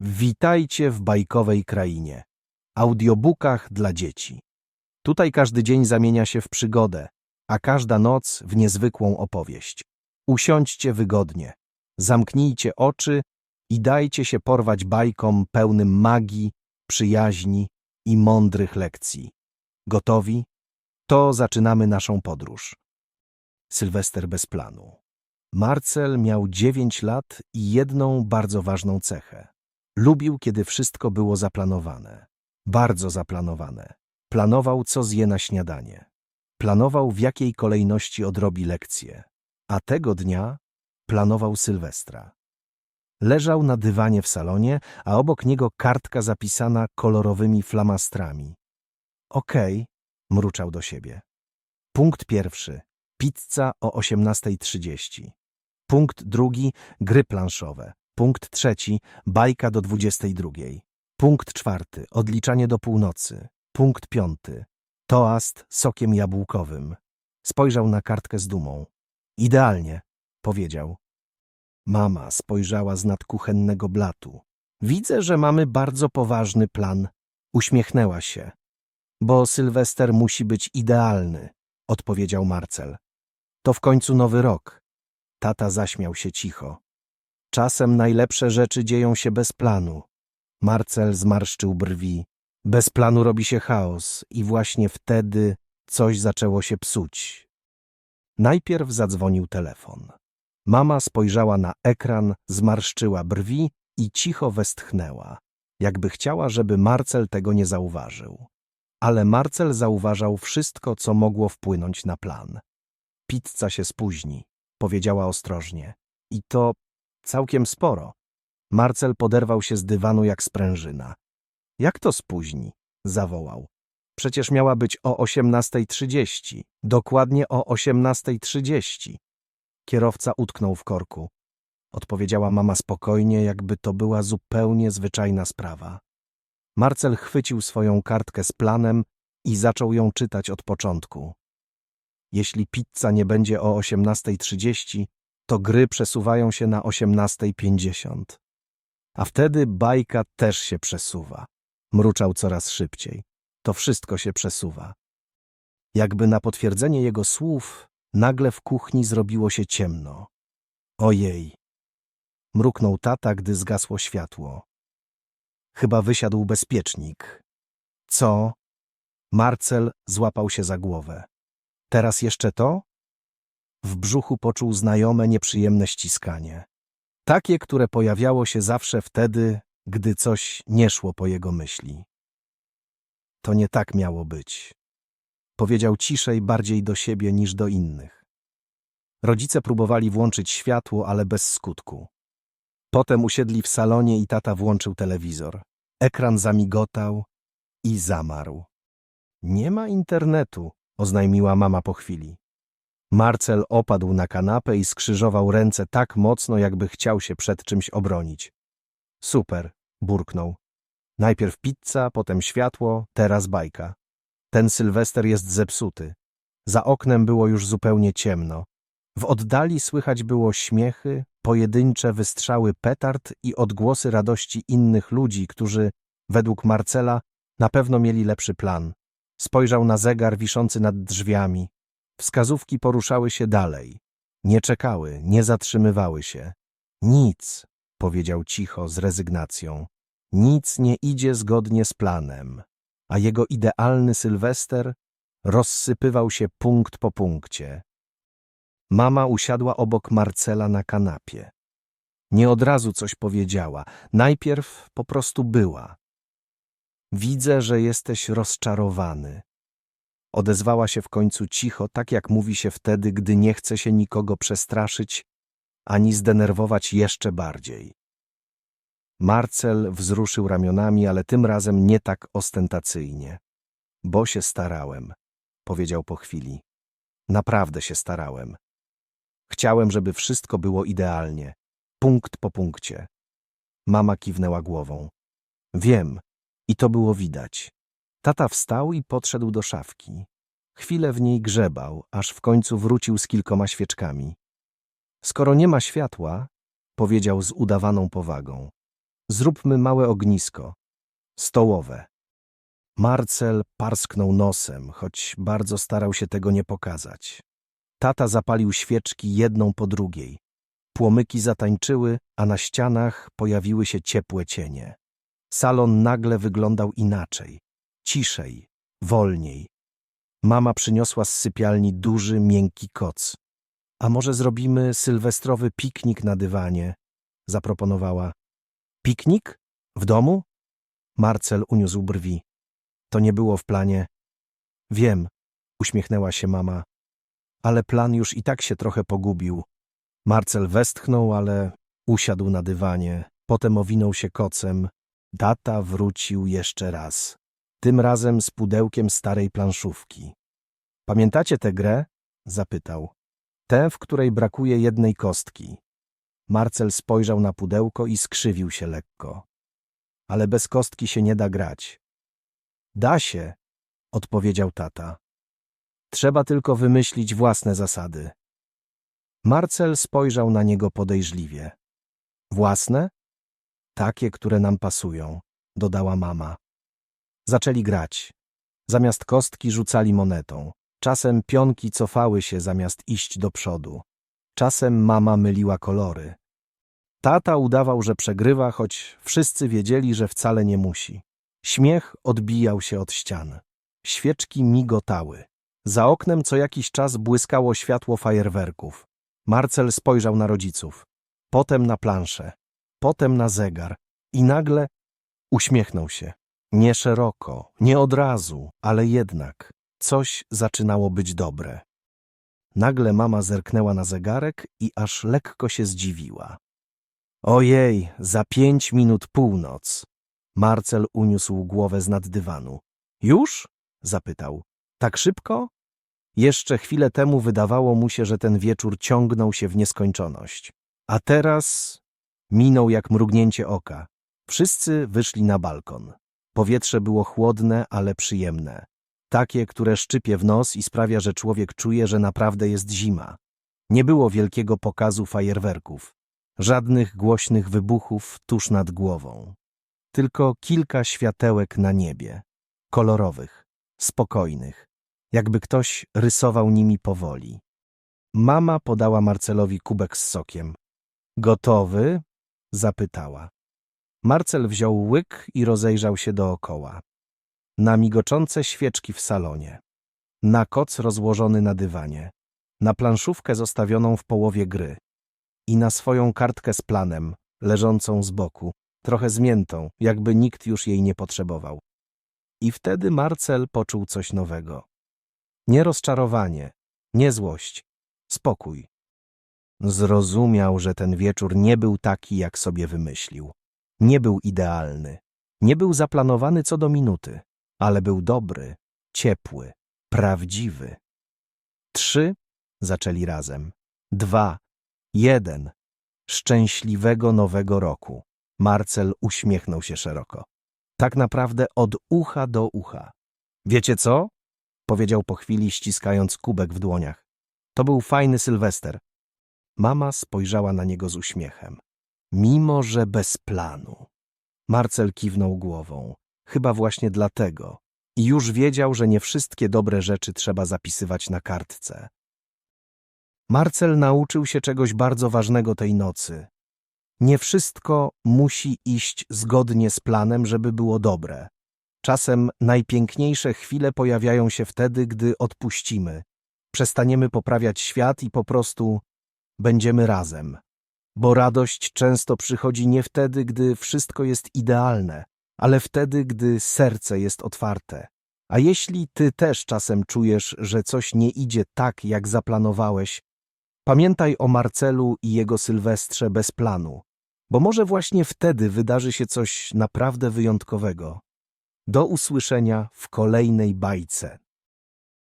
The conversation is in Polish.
Witajcie w bajkowej krainie. Audiobookach dla dzieci. Tutaj każdy dzień zamienia się w przygodę, a każda noc w niezwykłą opowieść. Usiądźcie wygodnie, zamknijcie oczy i dajcie się porwać bajkom pełnym magii, przyjaźni i mądrych lekcji. Gotowi? To zaczynamy naszą podróż. Sylwester bez planu. Marcel miał dziewięć lat i jedną bardzo ważną cechę. Lubił, kiedy wszystko było zaplanowane. Bardzo zaplanowane. Planował, co zje na śniadanie. Planował, w jakiej kolejności odrobi lekcje. A tego dnia planował Sylwestra. Leżał na dywanie w salonie, a obok niego kartka zapisana kolorowymi flamastrami. Okej, mruczał do siebie. Punkt pierwszy. Pizza o 18.30. Punkt drugi. Gry planszowe. Punkt trzeci. Bajka do 22.00. Punkt czwarty. Odliczanie do północy. Punkt piąty. Toast sokiem jabłkowym. Spojrzał na kartkę z dumą. Idealnie, powiedział. Mama spojrzała z nad kuchennego blatu. Widzę, że mamy bardzo poważny plan. Uśmiechnęła się. Bo Sylwester musi być idealny, odpowiedział Marcel. To w końcu nowy rok. Tata zaśmiał się cicho. Czasem najlepsze rzeczy dzieją się bez planu. Marcel zmarszczył brwi. Bez planu robi się chaos i właśnie wtedy coś zaczęło się psuć. Najpierw zadzwonił telefon. Mama spojrzała na ekran, zmarszczyła brwi i cicho westchnęła, jakby chciała, żeby Marcel tego nie zauważył. Ale Marcel zauważał wszystko, co mogło wpłynąć na plan. Pizza się spóźni, powiedziała ostrożnie. I to całkiem sporo. Marcel poderwał się z dywanu jak sprężyna. Jak to spóźni? zawołał. Przecież miała być o 18.30. Dokładnie o 18.30. Kierowca utknął w korku. Odpowiedziała mama spokojnie, jakby to była zupełnie zwyczajna sprawa. Marcel chwycił swoją kartkę z planem i zaczął ją czytać od początku. Jeśli pizza nie będzie o 18.30, to gry przesuwają się na 18.50. A wtedy bajka też się przesuwa. Mruczał coraz szybciej. To wszystko się przesuwa. Jakby na potwierdzenie jego słów, nagle w kuchni zrobiło się ciemno. Ojej! Mruknął tata, gdy zgasło światło. Chyba wysiadł bezpiecznik. Co? Marcel złapał się za głowę. Teraz jeszcze to? W brzuchu poczuł znajome, nieprzyjemne ściskanie. Takie, które pojawiało się zawsze wtedy, gdy coś nie szło po jego myśli. To nie tak miało być. Powiedział ciszej, bardziej do siebie niż do innych. Rodzice próbowali włączyć światło, ale bez skutku. Potem usiedli w salonie i tata włączył telewizor. Ekran zamigotał i zamarł. Nie ma internetu, oznajmiła mama po chwili. Marcel opadł na kanapę i skrzyżował ręce tak mocno, jakby chciał się przed czymś obronić. Super, burknął. Najpierw pizza, potem światło, teraz bajka. Ten Sylwester jest zepsuty. Za oknem było już zupełnie ciemno. W oddali słychać było śmiechy, pojedyncze wystrzały petard i odgłosy radości innych ludzi, którzy, według Marcela, na pewno mieli lepszy plan. Spojrzał na zegar wiszący nad drzwiami. Wskazówki poruszały się dalej. Nie czekały, nie zatrzymywały się. Nic, powiedział cicho, z rezygnacją. Nic nie idzie zgodnie z planem, a jego idealny Sylwester rozsypywał się punkt po punkcie. Mama usiadła obok Marcela na kanapie. Nie od razu coś powiedziała, najpierw po prostu była. Widzę, że jesteś rozczarowany. Odezwała się w końcu cicho, tak jak mówi się wtedy, gdy nie chce się nikogo przestraszyć ani zdenerwować jeszcze bardziej. Marcel wzruszył ramionami, ale tym razem nie tak ostentacyjnie. Bo się starałem, powiedział po chwili. Naprawdę się starałem. Chciałem, żeby wszystko było idealnie, punkt po punkcie. Mama kiwnęła głową. Wiem, i to było widać. Tata wstał i podszedł do szafki. Chwilę w niej grzebał, aż w końcu wrócił z kilkoma świeczkami. Skoro nie ma światła, powiedział z udawaną powagą, Zróbmy małe ognisko. Stołowe. Marcel parsknął nosem, choć bardzo starał się tego nie pokazać. Tata zapalił świeczki jedną po drugiej. Płomyki zatańczyły, a na ścianach pojawiły się ciepłe cienie. Salon nagle wyglądał inaczej. Ciszej, wolniej. Mama przyniosła z sypialni duży, miękki koc. A może zrobimy sylwestrowy piknik na dywanie? Zaproponowała. Piknik? W domu? Marcel uniósł brwi. To nie było w planie. Wiem, uśmiechnęła się mama. Ale plan już i tak się trochę pogubił. Marcel westchnął, ale usiadł na dywanie. Potem owinął się kocem. Data wrócił jeszcze raz. Tym razem z pudełkiem starej planszówki. Pamiętacie tę grę? Zapytał. Tę, w której brakuje jednej kostki. Marcel spojrzał na pudełko i skrzywił się lekko. Ale bez kostki się nie da grać. Da się, odpowiedział tata. Trzeba tylko wymyślić własne zasady. Marcel spojrzał na niego podejrzliwie. Własne? Takie, które nam pasują, dodała mama. Zaczęli grać. Zamiast kostki rzucali monetą. Czasem pionki cofały się zamiast iść do przodu. Czasem mama myliła kolory. Tata udawał, że przegrywa, choć wszyscy wiedzieli, że wcale nie musi. Śmiech odbijał się od ścian. Świeczki migotały. Za oknem co jakiś czas błyskało światło fajerwerków. Marcel spojrzał na rodziców. Potem na planszę. Potem na zegar. I nagle uśmiechnął się. Nie szeroko, nie od razu, ale jednak coś zaczynało być dobre. Nagle mama zerknęła na zegarek i aż lekko się zdziwiła. Ojej, za pięć minut północ. Marcel uniósł głowę z nad dywanu. Już? zapytał. Tak szybko? Jeszcze chwilę temu wydawało mu się, że ten wieczór ciągnął się w nieskończoność. A teraz minął jak mrugnięcie oka. Wszyscy wyszli na balkon. Powietrze było chłodne, ale przyjemne. Takie, które szczypie w nos i sprawia, że człowiek czuje, że naprawdę jest zima. Nie było wielkiego pokazu fajerwerków. Żadnych głośnych wybuchów tuż nad głową. Tylko kilka światełek na niebie. Kolorowych, spokojnych. Jakby ktoś rysował nimi powoli. Mama podała Marcelowi kubek z sokiem. Gotowy? Zapytała. Marcel wziął łyk i rozejrzał się dookoła. Na migoczące świeczki w salonie. Na koc rozłożony na dywanie. Na planszówkę zostawioną w połowie gry. I na swoją kartkę z planem, leżącą z boku, trochę zmiętą, jakby nikt już jej nie potrzebował. I wtedy Marcel poczuł coś nowego. Nie rozczarowanie, nie złość, spokój. Zrozumiał, że ten wieczór nie był taki, jak sobie wymyślił. Nie był idealny, nie był zaplanowany co do minuty, ale był dobry, ciepły, prawdziwy. Trzy zaczęli razem. Dwa, jeden. Szczęśliwego nowego roku. Marcel uśmiechnął się szeroko. Tak naprawdę od ucha do ucha. Wiecie co? Powiedział po chwili, ściskając kubek w dłoniach. To był fajny Sylwester. Mama spojrzała na niego z uśmiechem. Mimo, że bez planu. Marcel kiwnął głową. Chyba właśnie dlatego. I już wiedział, że nie wszystkie dobre rzeczy trzeba zapisywać na kartce. Marcel nauczył się czegoś bardzo ważnego tej nocy. Nie wszystko musi iść zgodnie z planem, żeby było dobre. Czasem najpiękniejsze chwile pojawiają się wtedy, gdy odpuścimy. Przestaniemy poprawiać świat i po prostu będziemy razem. Bo radość często przychodzi nie wtedy, gdy wszystko jest idealne, ale wtedy, gdy serce jest otwarte. A jeśli ty też czasem czujesz, że coś nie idzie tak, jak zaplanowałeś, pamiętaj o Marcelu i jego Sylwestrze bez planu, bo może właśnie wtedy wydarzy się coś naprawdę wyjątkowego. Do usłyszenia w kolejnej bajce.